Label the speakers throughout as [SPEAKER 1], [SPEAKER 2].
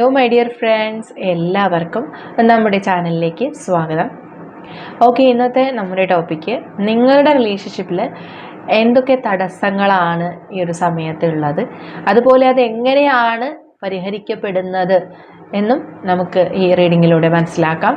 [SPEAKER 1] Hello my dear friends എല്ലാവർക്കും നമ്മുടെ ചാനലിലേക്ക് സ്വാഗതം. ഓക്കെ ഇന്നത്തെ നമ്മുടെ ടോപ്പിക്ക് നിങ്ങളുടെ റിലേഷൻഷിപ്പിൽ എന്തൊക്കെ തടസ്സങ്ങളാണ് ഈ ഒരു സമയത്തുള്ളത്? അതുപോലെ അത് എങ്ങനെയാണ് പരിഹരിക്കപ്പെടുന്നത് എന്നും നമുക്ക് ഈ റീഡിങ്ങിലൂടെ മനസ്സിലാക്കാം.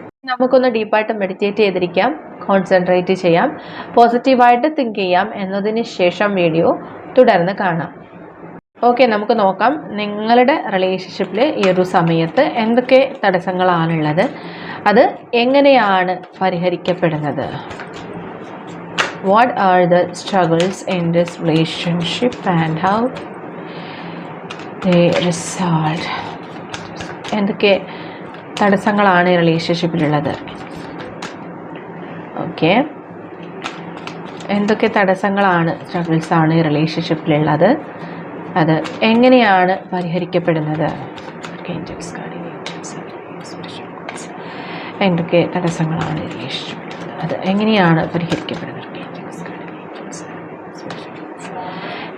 [SPEAKER 1] നമുക്കൊന്ന് ഡീപ്പായിട്ട് മെഡിറ്റേറ്റ് ചെയ്തിരിക്കാം കോൺസെൻട്രേറ്റ് ചെയ്യാം പോസിറ്റീവായിട്ട് തിങ്ക് ചെയ്യാം എന്നതിന് ശേഷം വീഡിയോ തുടർന്ന് കാണാം. ഓക്കെ നമുക്ക് നോക്കാം നിങ്ങളുടെ റിലേഷൻഷിപ്പിൽ ഈ ഒരു സമയത്ത് എന്തൊക്കെ തടസ്സങ്ങളാണുള്ളത് അത് എങ്ങനെയാണ് പരിഹരിക്കപ്പെടുന്നത്? What are the struggles in this relationship and how resolve എന്തൊക്കെ തടസ്സങ്ങളാണ് റിലേഷൻഷിപ്പിലുള്ളത് ഓക്കെ എന്തൊക്കെ തടസ്സങ്ങളാണ് സ്ട്രഗിൾസ് ആണ് ഈ റിലേഷൻഷിപ്പിലുള്ളത് അത് എങ്ങനെയാണ് പരിഹരിക്കപ്പെടുന്നത്? എന്തൊക്കെ തടസ്സങ്ങളാണ് റിലേഷൻഷിപ്പിലുള്ളത് അത് എങ്ങനെയാണ് പരിഹരിക്കപ്പെടുന്നത്?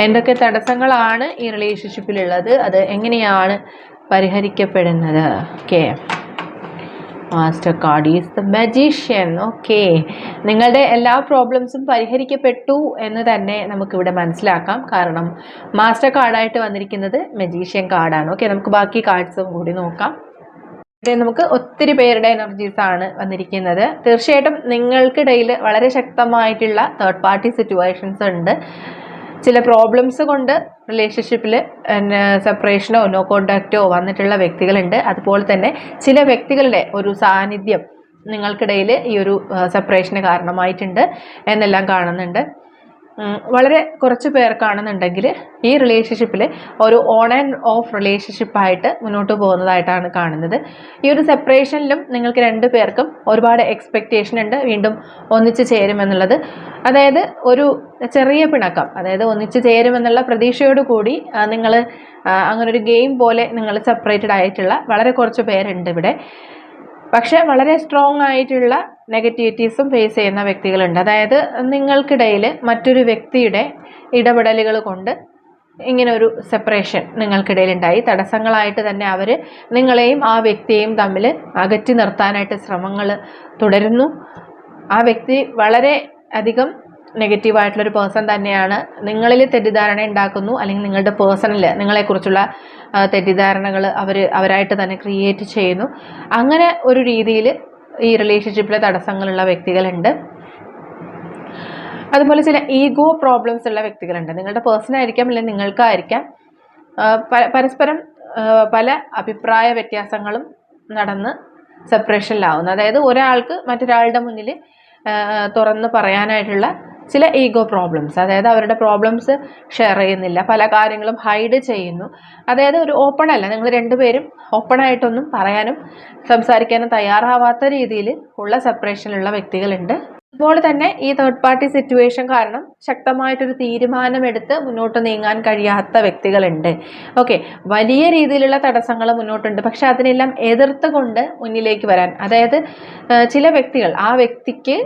[SPEAKER 1] എന്തൊക്കെ തടസ്സങ്ങളാണ് ഈ റിലേഷൻഷിപ്പിലുള്ളത് അത് എങ്ങനെയാണ് പരിഹരിക്കപ്പെടുന്നത്? Okay master card is the magician okay നിങ്ങളുടെ എല്ലാ പ്രോബ്ലംസും പരിഹരിക്കപ്പെട്ടു എന്ന് തന്നെ നമുക്കിവിടെ മനസ്സിലാക്കാം. കാരണം മാസ്റ്റർ കാർഡായിട്ട് വന്നിരിക്കുന്നത് മജീഷ്യൻ കാർഡാണ് ഓക്കെ നമുക്ക് ബാക്കി കാർഡ്സും കൂടി നോക്കാം. ഇവിടെ നമുക്ക് ഒത്തിരി പേരുടെ എനർജീസ് ആണ് വന്നിരിക്കുന്നത്. തീർച്ചയായിട്ടും നിങ്ങൾക്കിടയിൽ വളരെ ശക്തമായിട്ടുള്ള തേർഡ് പാർട്ടി സിറ്റുവേഷൻസ് ഉണ്ട്. ചില പ്രോബ്ലംസ് കൊണ്ട് റിലേഷൻഷിപ്പിൽ സെപ്പറേഷനോ നോ കോണ്ടാക്റ്റോ വന്നിട്ടുള്ള വ്യക്തികളുണ്ട്. അതുപോലെ തന്നെ ചില വ്യക്തികളുടെ ഒരു സാന്നിധ്യം നിങ്ങൾക്കിടയിൽ ഈ ഒരു സെപ്പറേഷന് കാരണമായിട്ടുണ്ട് എന്നെല്ലാം കാണുന്നുണ്ട്. വളരെ കുറച്ച് പേർ കാണുന്നുണ്ടെങ്കിൽ ഈ റിലേഷൻഷിപ്പിൽ ഒരു ഓൺ ആൻഡ് ഓഫ് റിലേഷൻഷിപ്പായിട്ട് മുന്നോട്ട് പോകുന്നതായിട്ടാണ് കാണുന്നത്. ഈ ഒരു സെപ്പറേഷനിലും നിങ്ങൾക്ക് രണ്ട് പേർക്കും ഒരുപാട് എക്സ്പെക്റ്റേഷൻ ഉണ്ട് വീണ്ടും ഒന്നിച്ച് ചേരുമെന്നുള്ളത്. അതായത് ഒരു ചെറിയ പിണക്കം അതായത് ഒന്നിച്ച് ചേരുമെന്നുള്ള പ്രതീക്ഷയോടുകൂടി നിങ്ങൾ അങ്ങനൊരു ഗെയിം പോലെ നിങ്ങൾ സെപ്പറേറ്റഡ് ആയിട്ടുള്ള വളരെ കുറച്ച് പേരുണ്ട് ഇവിടെ. പക്ഷേ വളരെ സ്ട്രോങ് ആയിട്ടുള്ള നെഗറ്റിവിറ്റീസും ഫേസ് ചെയ്യുന്ന വ്യക്തികളുണ്ട്. അതായത് നിങ്ങൾക്കിടയിൽ മറ്റൊരു വ്യക്തിയുടെ ഇടപെടലുകൾ കൊണ്ട് ഇങ്ങനെ ഒരു സെപ്പറേഷൻ നിങ്ങൾക്കിടയിൽ ഉണ്ടായി തടസ്സങ്ങളായിട്ട് തന്നെ അവർ നിങ്ങളെയും ആ വ്യക്തിയെയും തമ്മിൽ അകറ്റി നിർത്താനായിട്ട് ശ്രമങ്ങൾ തുടരുന്നു. ആ വ്യക്തി വളരെ അധികം നെഗറ്റീവായിട്ടുള്ളൊരു പേഴ്സൺ തന്നെയാണ്. നിങ്ങളിൽ തെറ്റിദ്ധാരണ ഉണ്ടാക്കുന്നു അല്ലെങ്കിൽ നിങ്ങളുടെ പേഴ്സണിൽ നിങ്ങളെക്കുറിച്ചുള്ള തെറ്റിദ്ധാരണകൾ അവർ അവരായിട്ട് തന്നെ ക്രിയേറ്റ് ചെയ്യുന്നു. അങ്ങനെ ഒരു രീതിയിൽ ഈ റിലേഷൻഷിപ്പിലെ തടസ്സങ്ങളുള്ള വ്യക്തികളുണ്ട്. അതുപോലെ ചില ഈഗോ പ്രോബ്ലംസ് ഉള്ള വ്യക്തികളുണ്ട്. നിങ്ങളുടെ പേഴ്സണായിരിക്കാം അല്ലെങ്കിൽ നിങ്ങൾക്കായിരിക്കാം. പരസ്പരം പല അഭിപ്രായ വ്യത്യാസങ്ങളും നടന്ന് സെപ്പറേഷനിലാവുന്നു അതായത് ഒരാൾക്ക് മറ്റൊരാളുടെ മുന്നിൽ തുറന്ന് പറയാനായിട്ടുള്ള ചില ഈഗോ പ്രോബ്ലംസ് അതായത് അവരുടെ പ്രോബ്ലംസ് ഷെയർ ചെയ്യുന്നില്ല പല കാര്യങ്ങളും ഹൈഡ് ചെയ്യുന്നു. അതായത് ഒരു ഓപ്പൺ അല്ല നിങ്ങൾ രണ്ടുപേരും ഓപ്പൺ ആയിട്ടൊന്നും പറയാനും സംസാരിക്കാനും തയ്യാറാവാത്ത രീതിയിൽ ഉള്ള സെപ്പറേഷനിലുള്ള വ്യക്തികളുണ്ട്. അതുപോലെ തന്നെ ഈ തേർഡ് പാർട്ടി സിറ്റുവേഷൻ കാരണം ശക്തമായിട്ടൊരു തീരുമാനമെടുത്ത് മുന്നോട്ട് നീങ്ങാൻ കഴിയാത്ത വ്യക്തികളുണ്ട്. ഓക്കെ വലിയ രീതിയിലുള്ള തടസ്സങ്ങൾ മുന്നോട്ടുണ്ട്. പക്ഷെ അതിനെല്ലാം എതിർത്തുകൊണ്ട് മുന്നിലേക്ക് വരാൻ അതായത് ചില വ്യക്തികൾ ആ വ്യക്തിക്ക്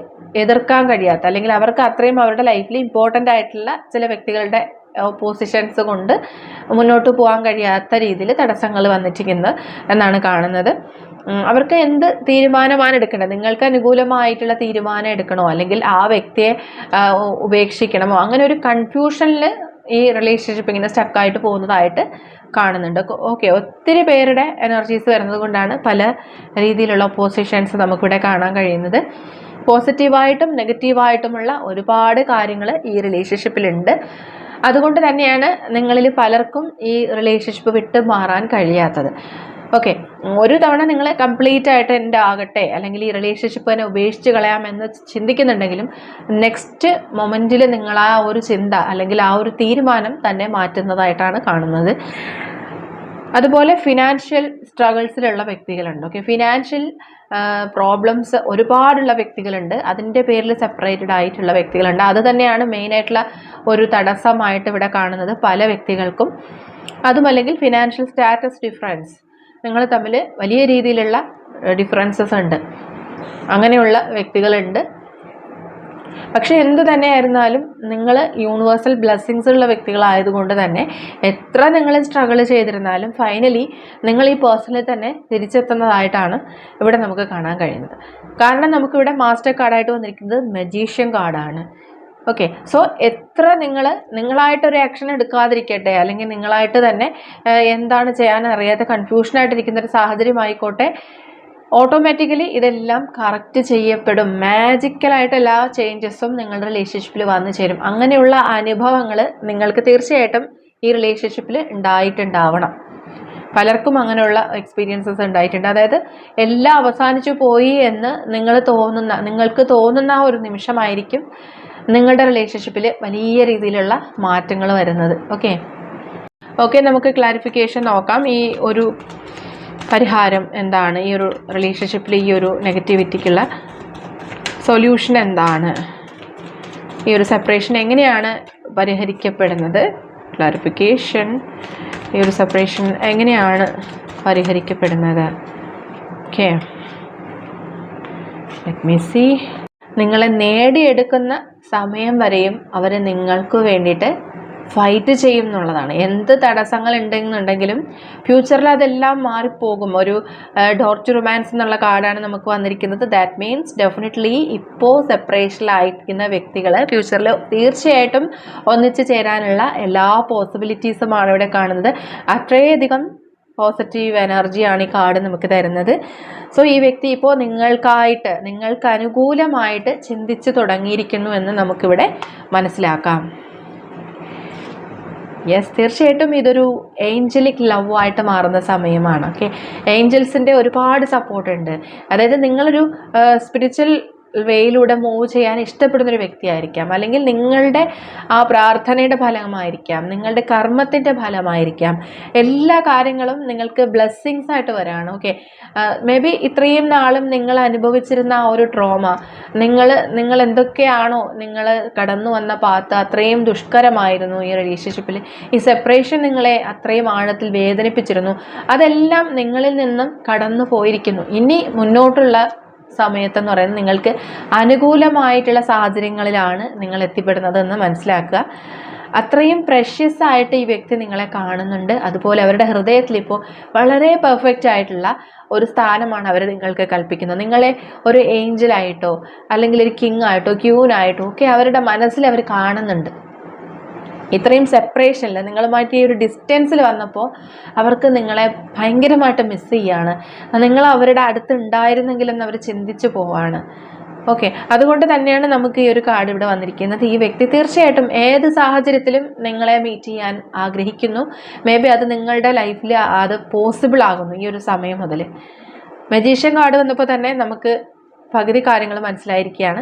[SPEAKER 1] എതിർക്കാൻ കഴിയാത്ത അല്ലെങ്കിൽ അവർക്ക് അത്രയും അവരുടെ ലൈഫിൽ ഇമ്പോർട്ടന്റ് ആയിട്ടുള്ള ചില വ്യക്തികളുടെ പൊസിഷൻസ് കൊണ്ട് മുന്നോട്ട് പോകാൻ കഴിയാത്ത രീതിയിൽ തടസ്സങ്ങൾ വന്നിട്ടിരിക്കുന്നത് എന്നാണ് കാണുന്നത്. അവർക്ക് എന്ത് തീരുമാനമാണ് എടുക്കേണ്ടത്? നിങ്ങൾക്ക് അനുകൂലമായിട്ടുള്ള തീരുമാനം എടുക്കണോ? അല്ലെങ്കിൽ ആ വ്യക്തിയെ ഉപേക്ഷിക്കണമോ? അങ്ങനെ ഒരു കൺഫ്യൂഷനിൽ ഈ റിലേഷൻഷിപ്പ് ഇങ്ങനെ സ്റ്റക്കായിട്ട് പോകുന്നതായിട്ട് കാണുന്നുണ്ട്. ഓക്കെ ഒത്തിരി പേരുടെ എനർജീസ് വരുന്നത് കൊണ്ടാണ് പല രീതിയിലുള്ള ഒപ്പോസിഷൻസ് നമുക്കിവിടെ കാണാൻ കഴിയുന്നത്. പോസിറ്റീവായിട്ടും നെഗറ്റീവായിട്ടുമുള്ള ഒരുപാട് കാര്യങ്ങൾ ഈ റിലേഷൻഷിപ്പിലുണ്ട് അതുകൊണ്ട് തന്നെയാണ് നിങ്ങളിൽ പലർക്കും ഈ റിലേഷൻഷിപ്പ് വിട്ട് മാറാൻ കഴിയാത്തത്. ഓക്കെ ഒരു തവണ നിങ്ങൾ കംപ്ലീറ്റ് ആയിട്ട് എന്റെ ആകട്ടെ അല്ലെങ്കിൽ ഈ റിലേഷൻഷിപ്പ് തന്നെ ഉപേക്ഷിച്ച് കളയാമെന്ന് ചിന്തിക്കുന്നുണ്ടെങ്കിലും നെക്സ്റ്റ് മൊമെന്റിൽ നിങ്ങൾ ആ ഒരു ചിന്ത അല്ലെങ്കിൽ ആ ഒരു തീരുമാനം തന്നെ മാറ്റുന്നതായിട്ടാണ് കാണുന്നത്. അതുപോലെ ഫിനാൻഷ്യൽ സ്ട്രഗിൾസിലുള്ള വ്യക്തികളുണ്ട്. ഓക്കെ ഫിനാൻഷ്യൽ പ്രോബ്ലംസ് ഒരുപാടുള്ള വ്യക്തികളുണ്ട്. അതിന്റെ പേരിൽ സെപ്പറേറ്റഡ് ആയിട്ടുള്ള വ്യക്തികളുണ്ട്. അത് തന്നെയാണ് മെയിനായിട്ടുള്ള ഒരു തടസ്സമായിട്ട് ഇവിടെ കാണുന്നത് പല വ്യക്തികൾക്കും. അതുമല്ലെങ്കിൽ ഫിനാൻഷ്യൽ സ്റ്റാറ്റസ് ഡിഫറൻസ് നിങ്ങൾ തമ്മിൽ വലിയ രീതിയിലുള്ള ഡിഫറൻസസ് ഉണ്ട്. അങ്ങനെയുള്ള വ്യക്തികളുണ്ട്. പക്ഷെ എന്ത് തന്നെയായിരുന്നാലും നിങ്ങൾ യൂണിവേഴ്സൽ ബ്ലെസ്സിങ്സ് ഉള്ള വ്യക്തികളായതുകൊണ്ട് തന്നെ എത്ര നിങ്ങൾ സ്ട്രഗിൾ ചെയ്തിരുന്നാലും ഫൈനലി നിങ്ങൾ ഈ പേഴ്സണിൽ തന്നെ തിരിച്ചെത്തുന്നതായിട്ടാണ് ഇവിടെ നമുക്ക് കാണാൻ കഴിയുന്നത്. കാരണം നമുക്കിവിടെ മാസ്റ്റർ കാർഡായിട്ട് വന്നിരിക്കുന്നത് മെജീഷ്യൻ കാർഡാണ് ഓക്കെ സോ എത്ര നിങ്ങൾ നിങ്ങളായിട്ടൊരു ആക്ഷൻ എടുക്കാതിരിക്കട്ടെ? അല്ലെങ്കിൽ നിങ്ങളായിട്ട് തന്നെ എന്താണ് ചെയ്യാൻ അറിയാത്ത കൺഫ്യൂഷനായിട്ടിരിക്കുന്ന ഒരു സാഹചര്യമായിക്കോട്ടെ. ഓട്ടോമാറ്റിക്കലി ഇതെല്ലാം കറക്റ്റ് ചെയ്യപ്പെടും. മാജിക്കലായിട്ട് എല്ലാ ചേഞ്ചസും നിങ്ങളുടെ റിലേഷൻഷിപ്പിൽ വന്നു ചേരും. അങ്ങനെയുള്ള അനുഭവങ്ങൾ നിങ്ങൾക്ക് തീർച്ചയായിട്ടും ഈ റിലേഷൻഷിപ്പിൽ ഉണ്ടായിട്ടുണ്ടാവണം. പലർക്കും അങ്ങനെയുള്ള എക്സ്പീരിയൻസസ് ഉണ്ടായിട്ടുണ്ട്. അതായത് എല്ലാം അവസാനിച്ചു പോയി എന്ന് നിങ്ങൾ തോന്നുന്ന നിങ്ങൾക്ക് തോന്നുന്ന ഒരു നിമിഷമായിരിക്കും നിങ്ങളുടെ റിലേഷൻഷിപ്പിൽ വലിയ രീതിയിലുള്ള മാറ്റങ്ങൾ വരുന്നത്. ഓക്കെ ഓക്കെ നമുക്ക് ക്ലാരിഫിക്കേഷൻ നോക്കാം. ഈ ഒരു പരിഹാരം എന്താണ്? ഈ ഒരു റിലേഷൻഷിപ്പിൽ ഈ ഒരു നെഗറ്റിവിറ്റിക്കുള്ള സൊല്യൂഷൻ എന്താണ്? ഈ ഒരു സെപ്പറേഷൻ എങ്ങനെയാണ് പരിഹരിക്കപ്പെടുന്നത്? ക്ലാരിഫിക്കേഷൻ ഈ ഒരു സെപ്പറേഷൻ എങ്ങനെയാണ് പരിഹരിക്കപ്പെടുന്നത്? ഓക്കെ ലെറ്റ് മീ സി നിങ്ങളെ നേടിയെടുക്കുന്ന സമയം വരെയും അവർ നിങ്ങൾക്ക് വേണ്ടിയിട്ട് ഫൈറ്റ് ചെയ്യും എന്നുള്ളതാണ്. എന്ത് തടസ്സങ്ങൾ ഉണ്ടെന്നുണ്ടെങ്കിലും ഫ്യൂച്ചറിൽ അതെല്ലാം മാറിപ്പോകും. ഒരു ഡോർ ടു റൊമാൻസ് എന്നുള്ള കാർഡാണ് നമുക്ക് വന്നിരിക്കുന്നത്. ദാറ്റ് മീൻസ് ഡെഫിനറ്റ്ലി ഇപ്പോൾ സെപ്പറേഷനിലായിരിക്കുന്ന വ്യക്തികൾ ഫ്യൂച്ചറിൽ തീർച്ചയായിട്ടും ഒന്നിച്ചു ചേരാനുള്ള എല്ലാ പോസിബിലിറ്റീസുമാണ് ഇവിടെ കാണുന്നത്. അത്രയധികം പോസിറ്റീവ് എനർജിയാണ് ഈ കാർഡ് നമുക്ക് തരുന്നത്. സോ ഈ വ്യക്തി ഇപ്പോൾ നിങ്ങൾക്കായിട്ട് നിങ്ങൾക്ക് അനുകൂലമായിട്ട് ചിന്തിച്ചു തുടങ്ങിയിരിക്കുന്നു എന്ന് നമുക്കിവിടെ മനസ്സിലാക്കാം. യെസ് തീർച്ചയായിട്ടും ഇതൊരു ഏഞ്ചലിക് ലവ് ആയിട്ട് മാറുന്ന സമയമാണ്. ഓക്കെ ഏഞ്ചൽസിന്റെ ഒരുപാട് സപ്പോർട്ട് ഉണ്ട്. അതായത് നിങ്ങളൊരു സ്പിരിച്വൽ വേയിലൂടെ മൂവ് ചെയ്യാൻ ഇഷ്ടപ്പെടുന്ന ഒരു വ്യക്തിയായിരിക്കാം. അല്ലെങ്കിൽ നിങ്ങളുടെ ആ പ്രാർത്ഥനയുടെ ഫലമായിരിക്കാം. നിങ്ങളുടെ കർമ്മത്തിന്റെ ഫലമായിരിക്കാം. എല്ലാ കാര്യങ്ങളും നിങ്ങൾക്ക് ബ്ലെസ്സിങ്സ് ആയിട്ട് വരാണ്. ഓക്കെ മേ ബി ഇത്രയും നാളും നിങ്ങൾ അനുഭവിച്ചിരുന്ന ആ ഒരു ട്രോമ നിങ്ങൾ നിങ്ങൾ എന്തൊക്കെയാണോ നിങ്ങൾ കടന്നു വന്ന പാത്ത് അത്രയും ദുഷ്കരമായിരുന്നു ഈ റിലേഷൻഷിപ്പിൽ ഈ സെപ്പറേഷൻ നിങ്ങളെ അത്രയും ആഴത്തിൽ വേദനിപ്പിച്ചിരുന്നു. അതെല്ലാം നിങ്ങളിൽ നിന്നും കടന്നു പോയിരിക്കുന്നു. ഇനി മുന്നോട്ടുള്ള സമയത്തെന്ന് പറയുന്നത് നിങ്ങൾക്ക് അനുകൂലമായിട്ടുള്ള സാഹചര്യങ്ങളിലാണ് നിങ്ങൾ എത്തിപ്പെടുന്നത് എന്ന് മനസ്സിലാക്കുക. അത്രയും പ്രഷ്യസ് ആയിട്ട് ഈ വ്യക്തി നിങ്ങളെ കാണുന്നുണ്ട്. അതുപോലെ അവരുടെ ഹൃദയത്തിൽ ഇപ്പോൾ വളരെ പെർഫെക്റ്റ് ആയിട്ടുള്ള ഒരു സ്ഥാനമാണ് അവർ നിങ്ങൾക്ക് കൽപ്പിക്കുന്നത്. നിങ്ങളെ ഒരു ഏഞ്ചലായിട്ടോ അല്ലെങ്കിൽ ഒരു കിങ് ആയിട്ടോ ക്യൂനായിട്ടോ ഒക്കെ അവരുടെ മനസ്സിൽ അവർ കാണുന്നുണ്ട്. ഇത്രയും സെപ്പറേഷനിൽ നിങ്ങളുമായിട്ട് ഈ ഒരു ഡിസ്റ്റൻസിൽ വന്നപ്പോൾ അവർക്ക് നിങ്ങളെ ഭയങ്കരമായിട്ട് മിസ് ചെയ്യാണ്. നിങ്ങൾ അവരുടെ അടുത്ത് ഉണ്ടായിരുന്നെങ്കിലെന്ന് അവർ ചിന്തിച്ചു പോവാണ്. ഓക്കെ അതുകൊണ്ട് തന്നെയാണ് നമുക്ക് ഈ ഒരു കാർഡ് ഇവിടെ വന്നിരിക്കുന്നത്. ഈ വ്യക്തി തീർച്ചയായിട്ടും ഏത് സാഹചര്യത്തിലും നിങ്ങളെ മീറ്റ് ചെയ്യാൻ ആഗ്രഹിക്കുന്നു. മേ ബി അത് നിങ്ങളുടെ ലൈഫിൽ അത് പോസിബിൾ ആകുന്നു ഈ ഒരു സമയം മുതൽ മജീഷ്യൻ കാർഡ് വന്നപ്പോൾ തന്നെ നമുക്ക് പകുതി കാര്യങ്ങൾ മനസ്സിലായിരിക്കുകയാണ്.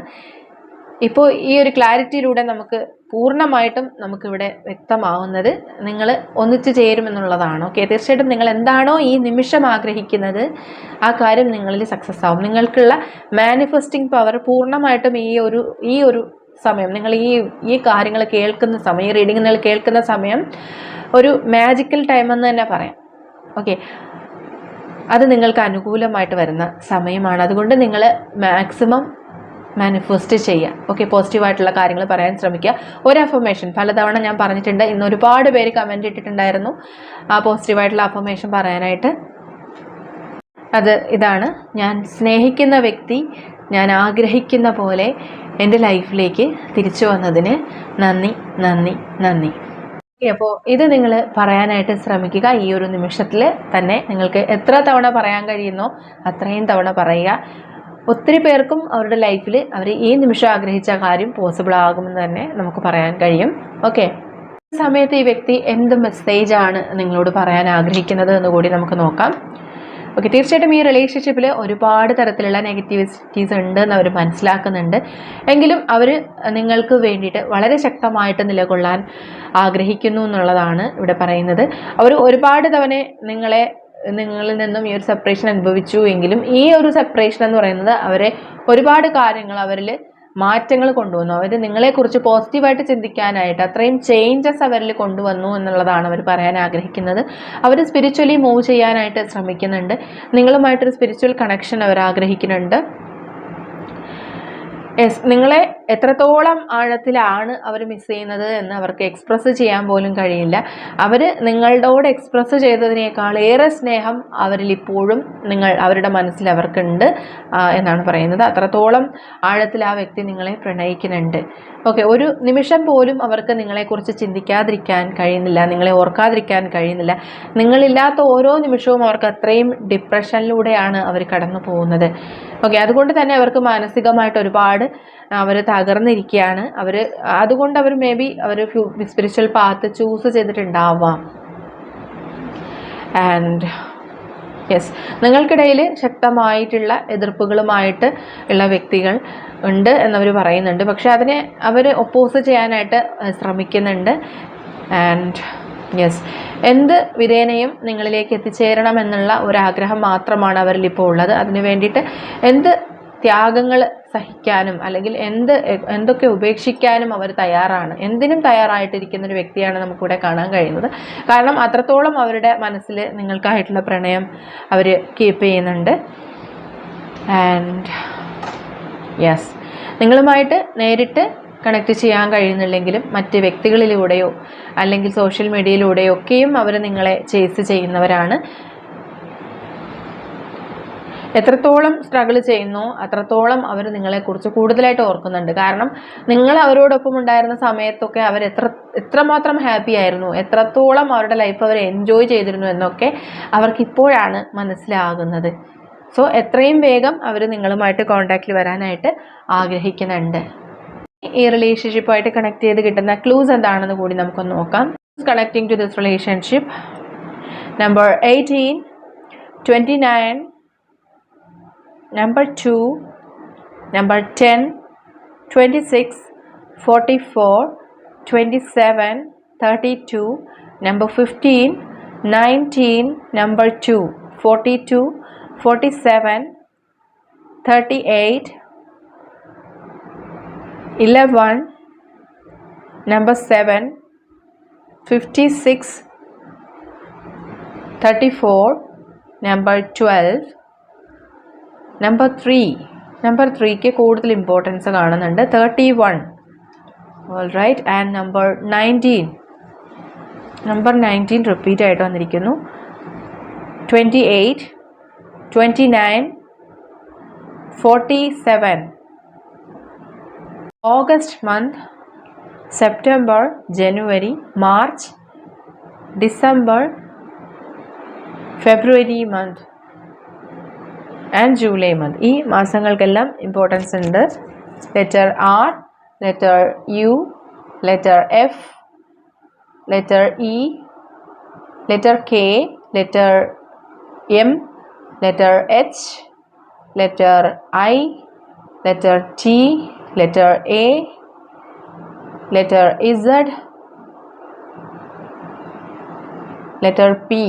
[SPEAKER 1] ഇപ്പോൾ ഈ ഒരു ക്ലാരിറ്റിയിലൂടെ നമുക്ക് പൂർണമായിട്ടും നമുക്കിവിടെ വ്യക്തമാവുന്നത് നിങ്ങൾ ഒന്നിച്ചു ചേരുമെന്നുള്ളതാണ് ഓക്കെ തീർച്ചയായിട്ടും നിങ്ങൾ എന്താണോ ഈ നിമിഷം ആഗ്രഹിക്കുന്നത് ആ കാര്യം നിങ്ങളിൽ സക്സസ് ആവും. നിങ്ങൾക്കുള്ള മാനിഫെസ്റ്റിംഗ് പവർ പൂർണമായിട്ടും ഈ ഒരു ഈ ഒരു സമയം നിങ്ങൾ ഈ ഈ കാര്യങ്ങൾ കേൾക്കുന്ന സമയം ഈ റീഡിംഗ് നിങ്ങൾ കേൾക്കുന്ന സമയം ഒരു മാജിക്കൽ ടൈം എന്ന് തന്നെ പറയാം ഓക്കെ അത് നിങ്ങൾക്ക് അനുകൂലമായിട്ട് വരുന്ന സമയമാണ്. അതുകൊണ്ട് നിങ്ങൾ മാക്സിമം മാനിഫെസ്റ്റ് ചെയ്യുക ഓക്കെ പോസിറ്റീവായിട്ടുള്ള കാര്യങ്ങൾ പറയാൻ ശ്രമിക്കുക. ഒരു അഫർമേഷൻ പലതവണ ഞാൻ പറഞ്ഞിട്ടുണ്ട്. ഇന്ന് ഒരുപാട് പേര് കമന്റ് ഇട്ടിട്ടുണ്ടായിരുന്നു. ആ പോസിറ്റീവായിട്ടുള്ള അഫർമേഷൻ പറയാനായിട്ട്. അത് ഇതാണ്. ഞാൻ സ്നേഹിക്കുന്ന വ്യക്തി ഞാൻ ആഗ്രഹിക്കുന്ന പോലെ എന്റെ ലൈഫിലേക്ക് തിരിച്ചു വന്നതിന് നന്ദി നന്ദി നന്ദി. അപ്പോൾ ഇത് നിങ്ങൾ പറയാനായിട്ട് ശ്രമിക്കുക. ഈ ഒരു നിമിഷത്തിൽ തന്നെ നിങ്ങൾക്ക് എത്ര തവണ പറയാൻ കഴിയുന്നോ അത്രയും തവണ പറയുക. ഒത്തിരി പേർക്കും അവരുടെ ലൈഫിൽ അവർ ഈ നിമിഷം ആഗ്രഹിച്ച കാര്യം പോസിബിൾ ആകുമെന്ന് തന്നെ നമുക്ക് പറയാൻ കഴിയും. ഓക്കെ സമയത്ത് ഈ വ്യക്തി എന്ത് മെസ്സേജ് ആണ് നിങ്ങളോട് പറയാൻ ആഗ്രഹിക്കുന്നത് എന്ന് കൂടി നമുക്ക് നോക്കാം. ഓക്കെ തീർച്ചയായിട്ടും ഈ റിലേഷൻഷിപ്പിൽ ഒരുപാട് തരത്തിലുള്ള നെഗറ്റിവിറ്റീസ് ഉണ്ട് എന്ന് അവർ മനസ്സിലാക്കുന്നുണ്ട്. എങ്കിലും അവർ നിങ്ങൾക്ക് വേണ്ടിയിട്ട് വളരെ ശക്തമായിട്ട് നിലകൊള്ളാൻ ആഗ്രഹിക്കുന്നു എന്നുള്ളതാണ് ഇവിടെ പറയുന്നത്. അവർ ഒരുപാട് തവണ നിങ്ങളെ നിങ്ങളിൽ നിന്നും ഈ ഒരു സെപ്പറേഷൻ അനുഭവിച്ചു എങ്കിലും ഈ ഒരു സെപ്പറേഷൻ എന്ന് പറയുന്നത് അവരെ ഒരുപാട് കാര്യങ്ങൾ അവരിൽ മാറ്റങ്ങൾ കൊണ്ടുവന്നു. അവർ നിങ്ങളെക്കുറിച്ച് പോസിറ്റീവായിട്ട് ചിന്തിക്കാനായിട്ട് അത്രയും ചേഞ്ചസ് അവരിൽ കൊണ്ടുവന്നു എന്നുള്ളതാണ് അവർ പറയാൻ ആഗ്രഹിക്കുന്നത്. അവർ സ്പിരിച്വലി മൂവ് ചെയ്യാനായിട്ട് ശ്രമിക്കുന്നുണ്ട്. നിങ്ങളുമായിട്ടൊരു സ്പിരിച്വൽ കണക്ഷൻ അവർ ആഗ്രഹിക്കുന്നുണ്ട്. യെസ് നിങ്ങളെ എത്രത്തോളം ആഴത്തിലാണ് അവർ മിസ് ചെയ്യുന്നത് എന്ന് അവർക്ക് എക്സ്പ്രസ് ചെയ്യാൻ പോലും കഴിയില്ല. അവർ നിങ്ങളോട് എക്സ്പ്രസ് ചെയ്തതിനേക്കാൾ ഏറെ സ്നേഹം അവരിൽ ഇപ്പോഴും നിങ്ങൾ അവരുടെ മനസ്സിൽ അവർക്കുണ്ട് എന്നാണ് പറയുന്നത്. അത്രത്തോളം ആഴത്തിൽ ആ വ്യക്തി നിങ്ങളെ പ്രണയിക്കുന്നുണ്ട്. ഓക്കെ ഒരു നിമിഷം പോലും അവർക്ക് നിങ്ങളെക്കുറിച്ച് ചിന്തിക്കാതിരിക്കാൻ കഴിയുന്നില്ല നിങ്ങളെ ഓർക്കാതിരിക്കാൻ കഴിയുന്നില്ല. നിങ്ങളില്ലാത്ത ഓരോ നിമിഷവും അവർക്ക് അത്രയും ഡിപ്രഷനിലൂടെയാണ് അവർ കടന്നു പോകുന്നത് ഓക്കെ അതുകൊണ്ട് തന്നെ അവർക്ക് മാനസികമായിട്ട് ഒരുപാട് അവർ തകർന്നിരിക്കുകയാണ് അവർ അതുകൊണ്ട് അവർ മേ ബി അവർ സ്പിരിച്വൽ പാത്ത് ചൂസ് ചെയ്തിട്ടുണ്ടാവാം. ആൻഡ് യെസ് നിങ്ങൾക്കിടയിൽ ശക്തമായിട്ടുള്ള എതിർപ്പുകളുമായിട്ട് ഉള്ള വ്യക്തികൾ ഉണ്ട് എന്നവർ പറയുന്നുണ്ട്. പക്ഷെ അതിനെ അവർ ഒപ്പോസ് ചെയ്യാനായിട്ട് ശ്രമിക്കുന്നുണ്ട്. ആൻഡ് യെസ് എന്ത് വിധേനയും നിങ്ങളിലേക്ക് എത്തിച്ചേരണം എന്നുള്ള ഒരാഗ്രഹം മാത്രമാണ് അവരിൽ ഇപ്പോൾ ഉള്ളത്. അതിന് വേണ്ടിയിട്ട് എന്ത് ത്യാഗങ്ങൾ സഹിക്കാനും അല്ലെങ്കിൽ എന്ത് എന്തൊക്കെ ഉപേക്ഷിക്കാനും അവർ തയ്യാറാണ്. എന്തിനും തയ്യാറായിട്ടിരിക്കുന്ന ഒരു വ്യക്തിയാണ് നമുക്കിവിടെ കാണാൻ കഴിയുന്നത്. കാരണം അത്രത്തോളം അവരുടെ മനസ്സിൽ നിങ്ങൾക്കായിട്ടുള്ള പ്രണയം അവർ കീപ്പ് ചെയ്യുന്നുണ്ട്. ആൻഡ് യെസ് നിങ്ങളുമായിട്ട് നേരിട്ട് കണക്ട് ചെയ്യാൻ കഴിയുന്നില്ലെങ്കിലും മറ്റ് വ്യക്തികളിലൂടെയോ അല്ലെങ്കിൽ സോഷ്യൽ മീഡിയയിലൂടെയോ ഒക്കെയും അവർ നിങ്ങളെ ചേസ് ചെയ്യുന്നവരാണ്. എത്രത്തോളം സ്ട്രഗിൾ ചെയ്യുന്നു അത്രത്തോളം അവർ നിങ്ങളെക്കുറിച്ച് കൂടുതലായിട്ട് ഓർക്കുന്നുണ്ട്. കാരണം നിങ്ങൾ അവരോടൊപ്പം ഉണ്ടായിരുന്ന സമയത്തൊക്കെ അവർ എത്ര എത്രമാത്രം ഹാപ്പി ആയിരുന്നു എത്രത്തോളം അവരുടെ ലൈഫ് അവർ എൻജോയ് ചെയ്തിരുന്നു എന്നൊക്കെ അവർക്ക് ഇപ്പോഴാണ് മനസ്സിലാകുന്നത്. സോ എത്രയും വേഗം അവർ നിങ്ങളുമായിട്ട് കോണ്ടാക്റ്റിൽ വരാനായിട്ട് ആഗ്രഹിക്കുന്നുണ്ട്. ഈ റിലേഷൻഷിപ്പുമായിട്ട് കണക്ട് ചെയ്ത് കിട്ടുന്ന ക്ലൂസ് എന്താണെന്ന് കൂടി നമുക്കൊന്ന് നോക്കാം. Connecting to this relationship number eighteen twenty nine number 2 number 10 26 44 27 32 number 15 19 number 2 42 47 38 11 number 7 56 34 number 12 number three number ത്രീക്ക് കൂടുതൽ ഇമ്പോർട്ടൻസ് കാണുന്നുണ്ട്. Thirty one all right and number nineteen number nineteen repeat ആയിട്ട് വന്നിരിക്കുന്നു. Twenty eight twenty nine forty seven August month September January March December February month and July month ഈ മാസങ്ങൾക്കെല്ലാം importance ഉണ്ട്. Letter R letter U letter F letter E letter K letter M letter H letter I letter T letter A letter Z letter P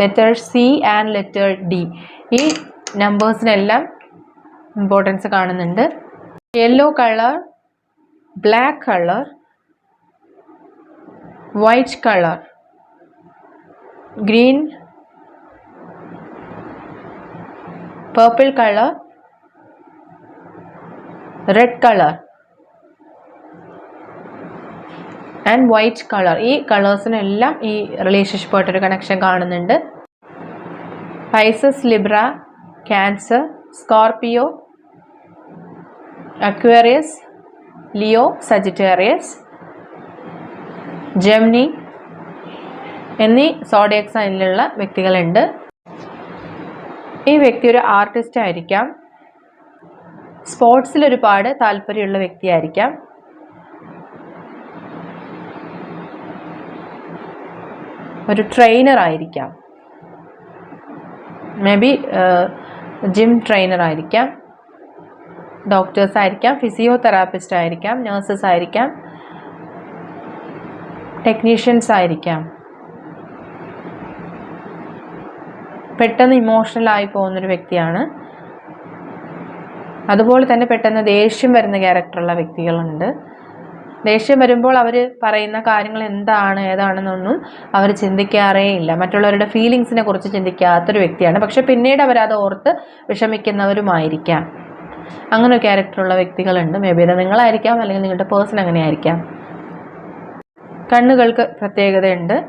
[SPEAKER 1] letter C and letter D ഈ നമ്പേഴ്സിനെല്ലാം importance കാണുന്നുണ്ട്. Yellow colour black colour white colour green purple colour red colour and white colour ഈ കളേഴ്സിനെല്ലാം ഈ റിലേഷൻഷിപ്പായിട്ടൊരു connection കാണുന്നുണ്ട്. Pisces Libra Cancer Scorpio Aquarius Leo Sagittarius Gemini എന്നീ zodiac സൈനിലുള്ള വ്യക്തികളുണ്ട്. ഈ വ്യക്തി ഒരു ആർട്ടിസ്റ്റ് ആയിരിക്കാം. സ്പോർട്സിൽ ഒരുപാട് താല്പര്യമുള്ള വ്യക്തിയായിരിക്കാം. ഒരു ട്രെയിനർ ആയിരിക്കാം. മേ ബി ജിം ട്രെയിനർ ആയിരിക്കാം. ഡോക്ടേഴ്സ് ആയിരിക്കാം ഫിസിയോതെറാപ്പിസ്റ്റ് ആയിരിക്കാം നഴ്സസ് ആയിരിക്കാം ടെക്നീഷ്യൻസ് ആയിരിക്കാം. പെട്ടെന്ന് ഇമോഷണൽ ആയി പോകുന്നൊരു വ്യക്തിയാണ്. അതുപോലെ തന്നെ പെട്ടെന്ന് ദേഷ്യം വരുന്ന ക്യാരക്ടറുള്ള വ്യക്തികളുണ്ട്. ദേഷ്യം വരുമ്പോൾ അവർ പറയുന്ന കാര്യങ്ങൾ എന്താണ് ഏതാണെന്നൊന്നും അവർ ചിന്തിക്കാറേ ഇല്ല. മറ്റുള്ളവരുടെ ഫീലിങ്സിനെ കുറിച്ച് ചിന്തിക്കാത്തൊരു വ്യക്തിയാണ്. പക്ഷെ പിന്നീട് അവരത് ഓർത്ത് വിഷമിക്കുന്നവരുമായിരിക്കാം. അങ്ങനെ ഒരു ക്യാരക്ടറുള്ള വ്യക്തികളുണ്ട്. മേ ബി അത് നിങ്ങളായിരിക്കാം അല്ലെങ്കിൽ നിങ്ങളുടെ പേഴ്സൺ അങ്ങനെ ആയിരിക്കാം കണ്ണുകൾക്ക് പ്രത്യേകതയുണ്ട്.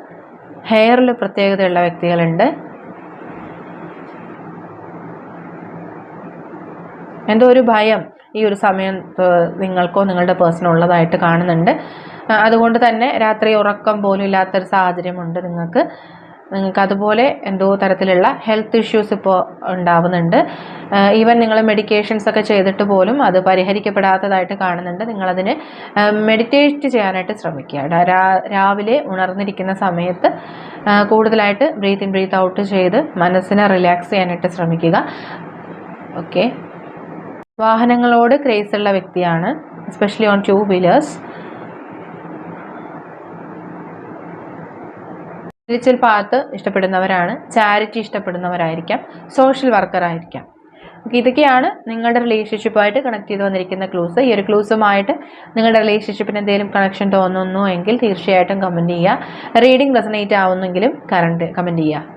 [SPEAKER 1] ഹെയറിൽ പ്രത്യേകതയുള്ള വ്യക്തികളുണ്ട്. എന്തോ ഒരു ഭയം. ഈ ഒരു സമയം നിങ്ങൾക്കോ നിങ്ങളുടെ പേഴ്സണോ ഉള്ളതായിട്ട് കാണുന്നുണ്ട്. അതുകൊണ്ട് തന്നെ രാത്രി ഉറക്കം പോലും ഇല്ലാത്തൊരു സാഹചര്യമുണ്ട് നിങ്ങൾക്ക്. നിങ്ങൾക്ക് അതുപോലെ എന്തോ തരത്തിലുള്ള ഹെൽത്ത് ഇഷ്യൂസ് ഇപ്പോൾ ഉണ്ടാവുന്നുണ്ട്. ഈവൻ നിങ്ങൾ മെഡിക്കേഷൻസ് ഒക്കെ ചെയ്തിട്ട് പോലും അത് പരിഹരിക്കപ്പെടാത്തതായിട്ട് കാണുന്നുണ്ട്. നിങ്ങളതിന് മെഡിറ്റേറ്റ് ചെയ്യാനായിട്ട് ശ്രമിക്കുക. രാവിലെ ഉണർന്നിരിക്കുന്ന സമയത്ത് കൂടുതലായിട്ട് ബ്രീത്ത് ഇൻ ബ്രീത്ത് ഔട്ട് ചെയ്ത് മനസ്സിനെ റിലാക്സ് ചെയ്യാനായിട്ട് ശ്രമിക്കുക. ഓക്കെ വാഹനങ്ങളോട് ക്രേസ് ഉള്ള വ്യക്തിയാണ് especially on two wheelers spiritual path ഇഷ്ടപ്പെടുന്നവരാണ് charity ഇഷ്ടപ്പെടുന്നവരായിരിക്കാം സോഷ്യൽ വർക്കറായിരിക്കാം ഇതൊക്കെയാണ് നിങ്ങളുടെ റിലേഷൻഷിപ്പുമായിട്ട് കണക്ട് ചെയ്ത് വന്നിരിക്കുന്ന ക്ലൂസ് ഈ ഒരു ക്ലൂസുമായിട്ട് നിങ്ങളുടെ റിലേഷൻഷിപ്പിന് എന്തെങ്കിലും കണക്ഷൻ തോന്നുന്നു എങ്കിൽ തീർച്ചയായിട്ടും കമന്റ് ചെയ്യുക. റീഡിംഗ് റെസനേറ്റ് ആവുന്നെങ്കിലും കറണ്ട് കമന്റ് ചെയ്യുക.